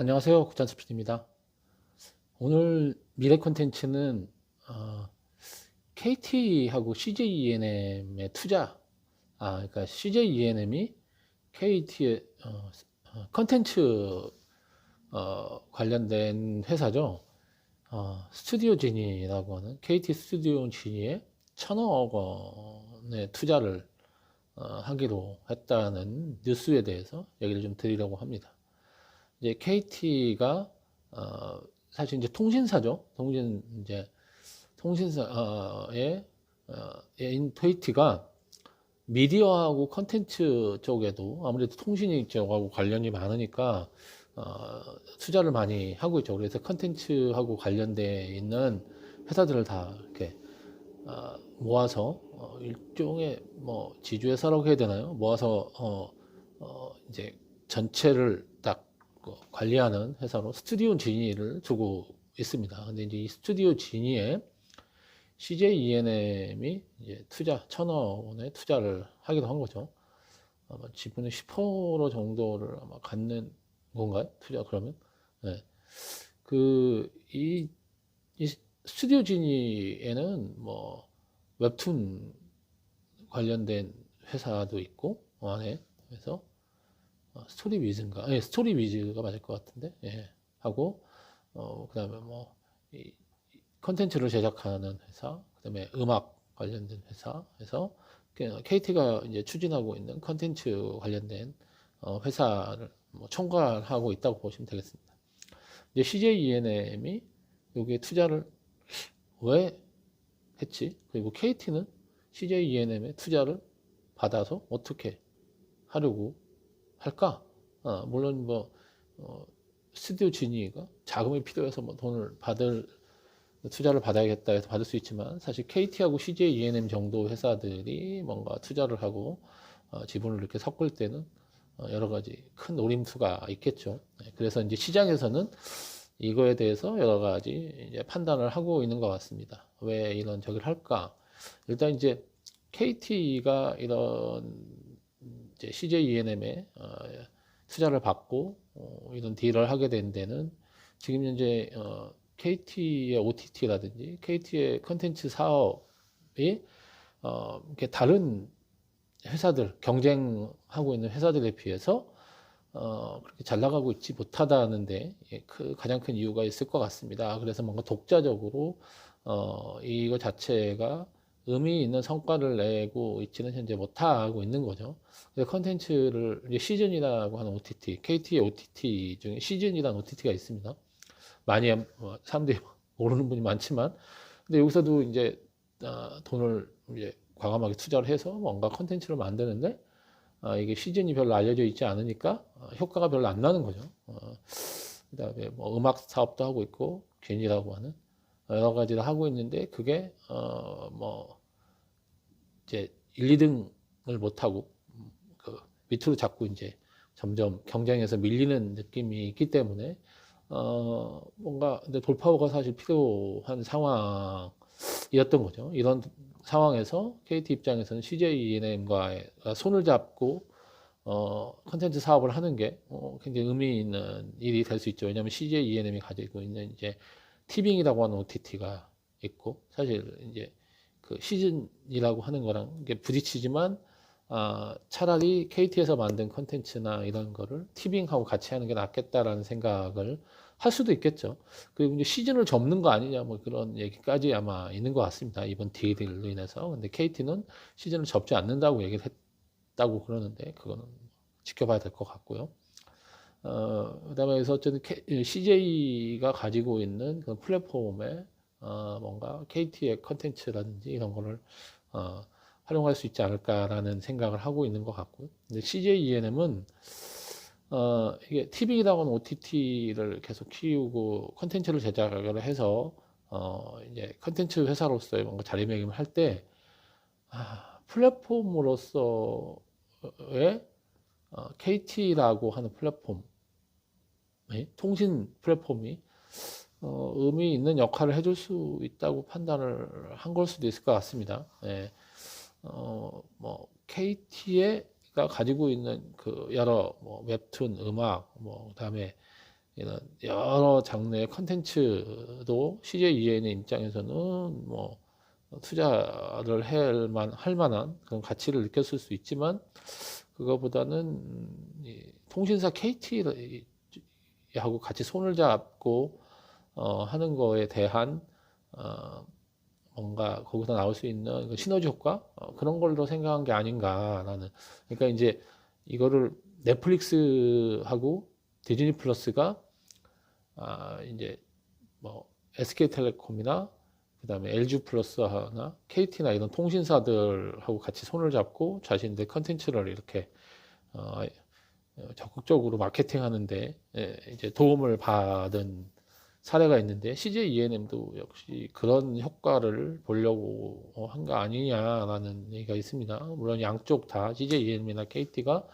안녕하세요. 국장스피드입니다. 오늘 미래 콘텐츠는 어, KT하고 CJENM의 투자, 아, 그러니까 CJENM이 KT의 어, 어, 컨텐츠 어, 관련된 회사죠. 어, 스튜디오 지니라고 하는 KT 스튜디오 지니에 천억 원의 투자를 어, 하기로 했다는 뉴스에 대해서 얘기를 좀 드리려고 합니다. 이제 KT가 어, 사실 이제 통신사죠. 통신 이제 통신사의 어, 인 KT가 미디어하고 컨텐츠 쪽에도 아무래도 통신 쪽하고 관련이 많으니까 어, 투자를 많이 하고 있죠. 그래서 컨텐츠하고 관련돼 있는 회사들을 다 이렇게 어, 모아서 어, 일종의 뭐 지주회사라고 해야 되나요? 모아서 어, 어, 이제 전체를 관리하는 회사로 스튜디오 지니를 두고 있습니다. 근데 이제 이 스튜디오 지니에 CJ ENM이 이제 투자 천억 원의 투자를 하기도 한 거죠. 아마 지분의 10% 정도를 아마 갖는 건가요? 투자 그러면? 네. 그, 이, 이 스튜디오 지니에는 뭐 웹툰 관련된 회사도 있고 안에 그래서 어, 스토리 위즈인가? 예, 스토리 위즈가 맞을 것 같은데 예, 하고 어, 그다음에 뭐 이, 컨텐츠를 제작하는 회사, 그다음에 음악 관련된 회사에서 KT가 이제 추진하고 있는 컨텐츠 관련된 어, 회사를 뭐 총괄하고 있다고 보시면 되겠습니다. 이제 CJ ENM이 여기에 투자를 왜 했지? 그리고 KT는 CJ ENM의 투자를 받아서 어떻게 하려고 할까? 어, 물론 뭐 어, 스튜디오 지니가 자금이 필요해서 뭐 돈을 받을 투자를 받아야겠다 해서 받을 수 있지만 사실 KT하고 CJ ENM 정도 회사들이 뭔가 투자를 하고 어, 지분을 이렇게 섞을 때는 어, 여러 가지 큰 노림수가 있겠죠. 네, 그래서 이제 시장에서는 이거에 대해서 여러 가지 이제 판단을 하고 있는 것 같습니다. 왜 이런 저기를 할까? 일단 이제 KT가 이런 이제 CJ ENM에 어, 투자를 받고 어, 이런 딜을 하게 된 데는 지금 현재 어, KT의 OTT라든지 KT의 컨텐츠 사업이 어, 이렇게 다른 회사들 경쟁하고 있는 회사들에 비해서 어, 그렇게 잘 나가고 있지 못하다는데 예, 그 가장 큰 이유가 있을 것 같습니다. 그래서 뭔가 독자적으로 어, 이거 자체가 의미 있는 성과를 내고 있지는 현재 못하고 있는 거죠. 컨텐츠를 시즌이라고 하는 OTT, KT의 OTT 중에 시즌이라는 OTT가 있습니다. 많이 어, 사람들이 모르는 분이 많지만, 근데 여기서도 이제 어, 돈을 이제 과감하게 투자를 해서 뭔가 컨텐츠를 만드는데 어, 이게 시즌이 별로 알려져 있지 않으니까 어, 효과가 별로 안 나는 거죠. 어, 그다음에 뭐 음악 사업도 하고 있고 괜이라고 하는 여러 가지를 하고 있는데 그게 어 뭐 이제 1, 2등을 못 하고 그 밑으로 자꾸 이제 점점 경쟁에서 밀리는 느낌이 있기 때문에 어 뭔가 근데 돌파구가 사실 필요한 상황이었던 거죠. 이런 상황에서 KT 입장에서는 CJ ENM과 손을 잡고 어, 컨텐츠 사업을 하는 게 어, 굉장히 의미 있는 일이 될 수 있죠. 왜냐하면 CJ ENM이 가지고 있는 이제 티빙이라고 하는 OTT가 있고 사실 이제 그 시즌이라고 하는 거랑 이게 부딪히지만 아, 차라리 KT에서 만든 컨텐츠나 이런 거를 티빙하고 같이 하는 게 낫겠다라는 생각을 할 수도 있겠죠. 그리고 이제 시즌을 접는 거 아니냐 뭐 그런 얘기까지 아마 있는 것 같습니다. 이번 딜로 인해서. 근데 KT는 시즌을 접지 않는다고 얘기를 했다고 그러는데 그거는 지켜봐야 될 것 같고요. 어, 그다음에 그래서 어쨌든 CJ가 가지고 있는 그 플랫폼에 어, 뭔가 KT의 컨텐츠라든지 이런 거를 어, 활용할 수 있지 않을까라는 생각을 하고 있는 것 같고요. 근데 CJ ENM은 어, 이게 TV라고 하는 OTT를 계속 키우고 컨텐츠를 제작을 해서 어, 이제 컨텐츠 회사로서의 뭔가 자리매김을 할 때, 아, 플랫폼으로서의 어, KT라고 하는 플랫폼, 통신 플랫폼이 어, 의미 있는 역할을 해줄 수 있다고 판단을 한 걸 수도 있을 것 같습니다. 예. 어, 뭐 KT의 가 가지고 있는 그 여러 뭐 웹툰, 음악, 뭐 그다음에 이런 여러 장르의 컨텐츠도 CJ EN의 입장에서는 뭐 투자를 할, 만, 할 만한 그런 가치를 느꼈을 수 있지만 그거보다는 통신사 KT 하고 같이 손을 잡고 어, 하는 거에 대한 어, 뭔가 거기서 나올 수 있는 그 시너지 효과? 어, 그런 걸로 생각한 게 아닌가라는. 그러니까 이제 이거를 넷플릭스하고 디즈니 플러스가 아 이제 뭐 SK텔레콤이나 그다음에 LG 플러스나 KT나 이런 통신사들하고 같이 손을 잡고 자신들 컨텐츠를 이렇게 어, 적극적으로 마케팅하는데 예, 이제 도움을 받은 사례가 있는데 CJ ENM도 역시 그런 효과를 보려고 한 거 아니냐라는 얘기가 있습니다. 물론 양쪽 다 CJ ENM이나 KT가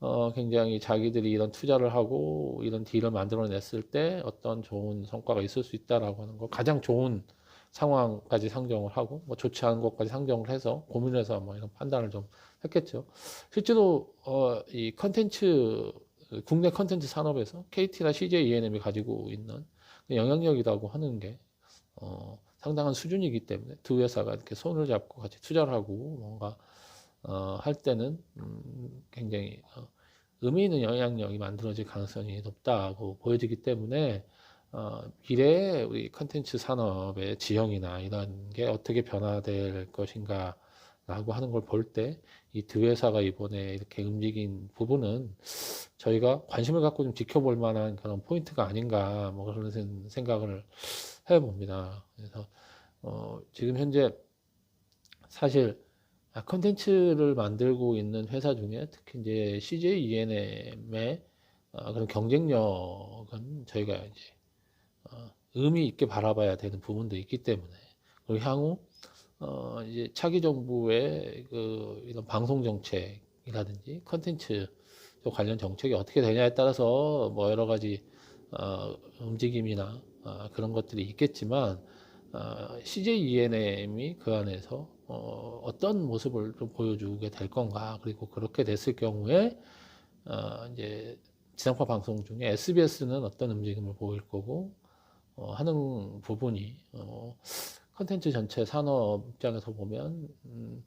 어, 굉장히 자기들이 이런 투자를 하고 이런 딜을 만들어냈을 때 어떤 좋은 성과가 있을 수 있다라고 하는 거 가장 좋은 상황까지 상정을 하고 뭐 좋지 않은 것까지 상정을 해서 고민해서 뭐 이런 판단을 좀 했겠죠. 실제로 어, 이 컨텐츠 국내 컨텐츠 산업에서 KT나 CJ ENM이 가지고 있는 영향력이라고 하는 게 어, 상당한 수준이기 때문에 두 회사가 이렇게 손을 잡고 같이 투자를 하고 뭔가 어, 할 때는 음, 굉장히 어, 의미 있는 영향력이 만들어질 가능성이 높다고 보여지기 때문에 어, 미래의 우리 컨텐츠 산업의 지형이나 이런 게 어떻게 변화될 것인가 라고 하는 걸 볼 때 이두 회사가 이번에 이렇게 움직인 부분은 저희가 관심을 갖고 좀 지켜볼 만한 그런 포인트가 아닌가 뭐 그런 생- 생각을 해봅니다. 그래서 어, 지금 현재 사실 아, 컨텐츠를 만들고 있는 회사 중에 특히 이제 CJ ENM의 어, 그런 경쟁력은 저희가 이제 어, 의미 있게 바라봐야 되는 부분도 있기 때문에 그리고 향후 어, 이제 차기 정부의 그 이런 방송 정책이라든지 컨텐츠 관련 정책이 어떻게 되냐에 따라서 뭐 여러 가지 어, 움직임이나 어, 그런 것들이 있겠지만 어, CJ ENM이 그 안에서 어, 어떤 모습을 좀 보여주게 될 건가. 그리고 그렇게 됐을 경우에 어, 이제 지상파 방송 중에 SBS는 어떤 움직임을 보일 거고 어, 하는 부분이 어, 컨텐츠 전체 산업 입장에서 보면 음,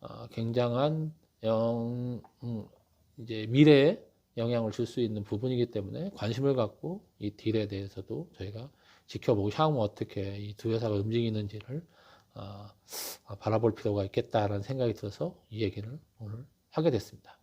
어, 굉장한 영 음, 이제 미래에 영향을 줄 수 있는 부분이기 때문에 관심을 갖고 이 딜에 대해서도 저희가 지켜보고 향후 어떻게 이 두 회사가 움직이는지를 어, 어, 바라볼 필요가 있겠다라는 생각이 들어서 이 얘기를 오늘 하게 됐습니다.